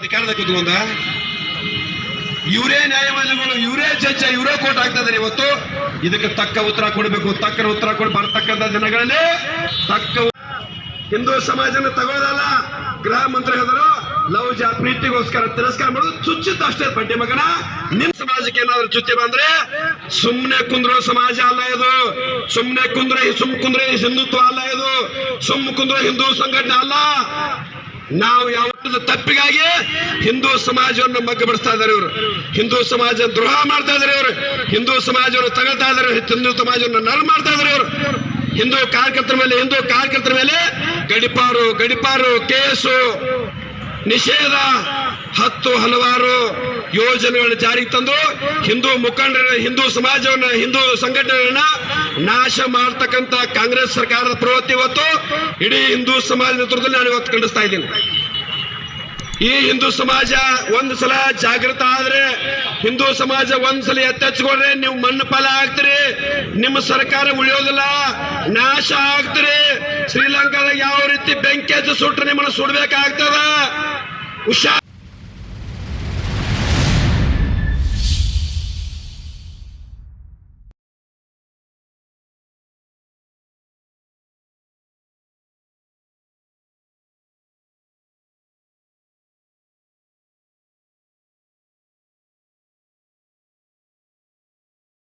ಅಧಿಕಾರದ ಕುತ್ಕೊಂಡ ಇವರೇ ನ್ಯಾಯವಾದಿಗಳು, ಇವರೇ ಜಡ್ಜ, ಇವರೇ ಕೋರ್ಟ್ ಆಗ್ತಾ ಇವತ್ತು. ಇದಕ್ಕೆ ತಕ್ಕ ಉತ್ತರ ಕೊಡಬೇಕು ತಕ್ಕ ಉತ್ತರ ಕೊಡಿ ಬರ್ತಕ್ಕಂಥ ದಿನಗಳಲ್ಲಿ ತಕ್ಕ ಹಿಂದೂ ಸಮಾಜನ ತಗೋದಲ್ಲ ಗೃಹ ಮಂತ್ರಿ ಹೇಳಿದ್ರು ಲವ್ ಜಾ ಪ್ರೀತಿಗೋಸ್ಕರ ತಿರಸ್ಕಾರ ಮಾಡೋದು ಚುಚ್ಚಿತ್ತು ಅಷ್ಟೇ ಬಡ್ಡಿ ಮಗನ. ನಿಮ್ ಸಮಾಜಕ್ಕೆ ಏನಾದ್ರು ಚುಚ್ಚಿ ಬಂದ್ರೆ ಸುಮ್ನೆ ಕುಂದ್ರೋ ಸಮಾಜ ಅಲ್ಲ ಇದು. ಸುಮ್ನೆ ಕುಂದ್ರೆ ಸುಮ್ ಕುಂದ್ರೆ ಹಿಂದುತ್ವ ಅಲ್ಲ ಇದು. ಸುಮ್ ಕುಂದ್ರೆ ಹಿಂದೂ ಸಂಘಟನೆ ಅಲ್ಲ. ನಾವು ಯಾವತ್ತೂ ತಪ್ಪಿಗಾಗಿ ಹಿಂದೂ ಸಮಾಜವನ್ನು ಮಗ್ಗಬಡಿಸ್ತಾ ಇದ್ದಾರೆ ಇವರು. ಹಿಂದೂ ಸಮಾಜ ದ್ರೋಹ ಮಾಡ್ತಾ ಇದ್ದಾರೆ ಇವರು. ಹಿಂದೂ ಸಮಾಜವನ್ನು ತಗೊಳ್ತಾ ಇದ್ದಾರೆ ಹಿಂದೂ ಸಮಾಜವನ್ನು ನರ್ ಮಾಡ್ತಾ ಇದ್ದಾರೆ ಇವರು. ಹಿಂದೂ ಕಾರ್ಯಕರ್ತರ ಮೇಲೆ, ಹಿಂದೂ ಕಾರ್ಯಕರ್ತರ ಮೇಲೆ ಗಡಿಪಾರು ಗಡಿಪಾರು, ಕೇಸು, ನಿಷೇಧ, ಹತ್ತು ಹಲವಾರು ಯೋಜನೆಗಳನ್ನು ಜಾರಿಗೆ ತಂದು ಹಿಂದೂ ಮುಖಂಡರ, ಹಿಂದೂ ಸಮಾಜವನ್ನ, ಹಿಂದೂ ಸಂಘಟನೆಗಳನ್ನ ನಾಶ ಮಾಡ್ತಕ್ಕಂತ ಕಾಂಗ್ರೆಸ್ ಸರ್ಕಾರದ ಪ್ರವೃತ್ತಿ ಇವತ್ತು ಇಡೀ ಹಿಂದೂ ಸಮಾಜ ನೇತೃತ್ವದಲ್ಲಿ ನಾನು ಇವತ್ತು ಖಂಡಿಸ್ತಾ ಇದ್ದೀನಿ. ಈ ಹಿಂದೂ ಸಮಾಜ ಒಂದು ಸಲ ಜಾಗೃತ ಆದ್ರೆ, ಹಿಂದೂ ಸಮಾಜ ಒಂದ್ ಸಲ ಎತ್ತೆಚ್ಕೊಂಡ್ರೆ ನೀವು ಮಣ್ಣು ಪಾಲ ಆಗ್ತೀರಿ, ನಿಮ್ಮ ಸರ್ಕಾರ ಉಳಿಯೋದಿಲ್ಲ, ನಾಶ ಆಗ್ತೀರಿ. ಶ್ರೀಲಂಕಾದಾಗ ಯಾವ ರೀತಿ ಬೆಂಕಿ ಹಚ್ಚಿ ಸುಟ್ರೆ ನಿಮ್ಮನ್ನು ಸುಡ್ಬೇಕಾಗ್ತದ? ಹುಷಾರ್